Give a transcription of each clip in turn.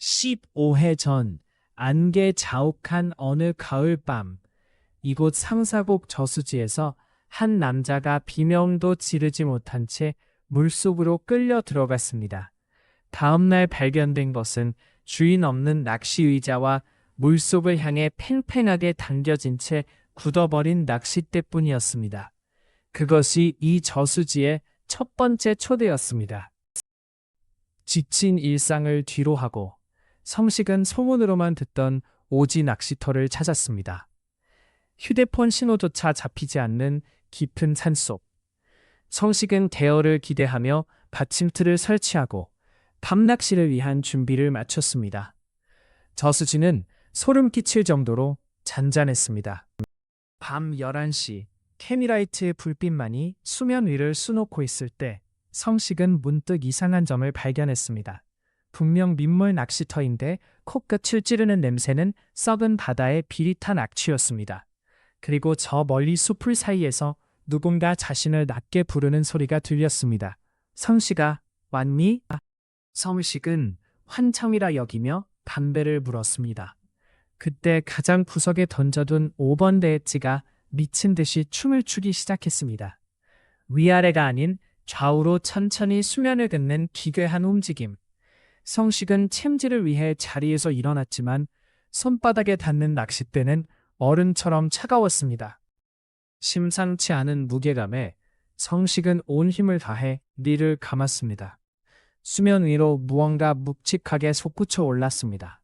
15해 전 안개 자욱한 어느 가을밤 이곳 상사곡 저수지에서 한 남자가 비명도 지르지 못한 채 물속으로 끌려 들어갔습니다. 다음날 발견된 것은 주인 없는 낚시 의자와 물속을 향해 팽팽하게 당겨진 채 굳어버린 낚싯대뿐이었습니다. 그것이 이 저수지의 첫 번째 초대였습니다. 지친 일상을 뒤로 하고 성식은 소문으로만 듣던 오지 낚시터를 찾았습니다. 휴대폰 신호조차 잡히지 않는 깊은 산속. 성식은 대어를 기대하며 받침틀을 설치하고 밤낚시를 위한 준비를 마쳤습니다. 저수지는 소름 끼칠 정도로 잔잔했습니다. 밤 11시 캐미라이트의 불빛만이 수면 위를 수놓고 있을 때 성식은 문득 이상한 점을 발견했습니다. 분명 민물 낚시터인데 코끝을 찌르는 냄새는 썩은 바다의 비릿한 악취였습니다. 그리고 저 멀리 숲풀 사이에서 누군가 자신을 낮게 부르는 소리가 들렸습니다. 성씨가 왔니? 성식은 환청이라 여기며 담배를 물었습니다. 그때 가장 구석에 던져둔 5번 대엣지가 미친 듯이 춤을 추기 시작했습니다. 위아래가 아닌 좌우로 천천히 수면을 긋는 기괴한 움직임. 성식은 챔질을 위해 자리에서 일어났지만 손바닥에 닿는 낚싯대는 얼음처럼 차가웠습니다. 심상치 않은 무게감에 성식은 온 힘을 다해 니를 감았습니다. 수면 위로 무언가 묵직하게 솟구쳐 올랐습니다.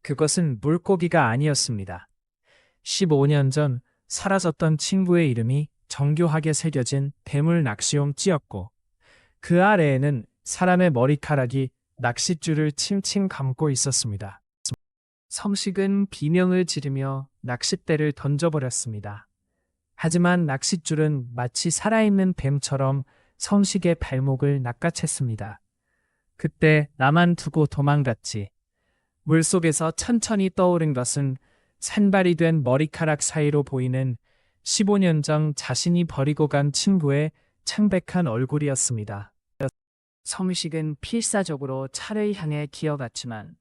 그것은 물고기가 아니었습니다. 15년 전 사라졌던 친구의 이름이 정교하게 새겨진 대물 낚시용 찌였고 그 아래에는 사람의 머리카락이 낚싯줄을 칭칭 감고 있었습니다. 성식은 비명을 지르며 낚싯대를 던져버렸습니다. 하지만 낚싯줄은 마치 살아있는 뱀처럼 성식의 발목을 낚아챘습니다. 그때 나만 두고 도망갔지. 물속에서 천천히 떠오른 것은 산발이 된 머리카락 사이로 보이는 15년 전 자신이 버리고 간 친구의 창백한 얼굴이었습니다. 성식은 필사적으로 차를 향해 기어갔지만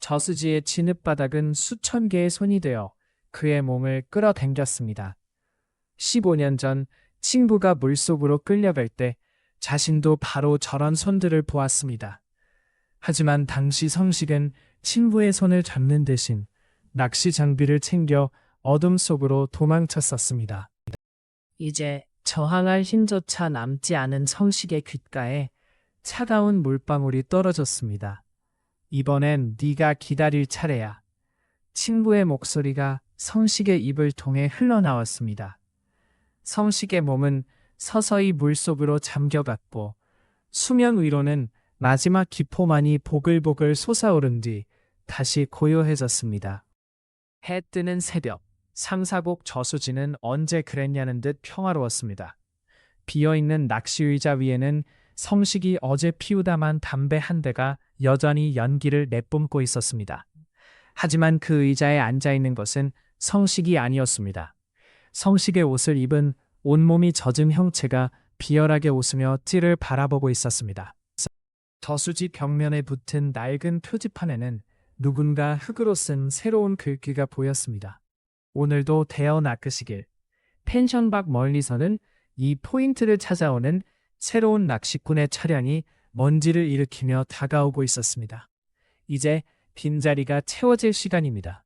저수지의 진흙바닥은 수천 개의 손이 되어 그의 몸을 끌어당겼습니다. 15년 전 친구가 물속으로 끌려갈 때 자신도 바로 저런 손들을 보았습니다. 하지만 당시 성식은 친구의 손을 잡는 대신 낚시 장비를 챙겨 어둠 속으로 도망쳤었습니다. 이제 저항할 힘조차 남지 않은 성식의 귓가에 차가운 물방울이 떨어졌습니다. 이번엔 네가 기다릴 차례야. 친구의 목소리가 성식의 입을 통해 흘러나왔습니다. 성식의 몸은 서서히 물속으로 잠겨갔고 수면 위로는 마지막 기포만이 보글보글 솟아오른 뒤 다시 고요해졌습니다. 해 뜨는 새벽, 상사곡 저수지는 언제 그랬냐는 듯 평화로웠습니다. 비어있는 낚시의자 위에는 성식이 어제 피우다만 담배 한 대가 여전히 연기를 내뿜고 있었습니다. 하지만 그 의자에 앉아 있는 것은 성식이 아니었습니다. 성식의 옷을 입은 온몸이 젖은 형체가 비열하게 웃으며 찌를 바라보고 있었습니다. 저수지 벽면에 붙은 낡은 표지판에는 누군가 흙으로 쓴 새로운 글귀가 보였습니다. 오늘도 대어 낚으시길. 펜션 밖 멀리서는 이 포인트를 찾아오는 새로운 낚시꾼의 차량이 먼지를 일으키며 다가오고 있었습니다. 이제 빈자리가 채워질 시간입니다.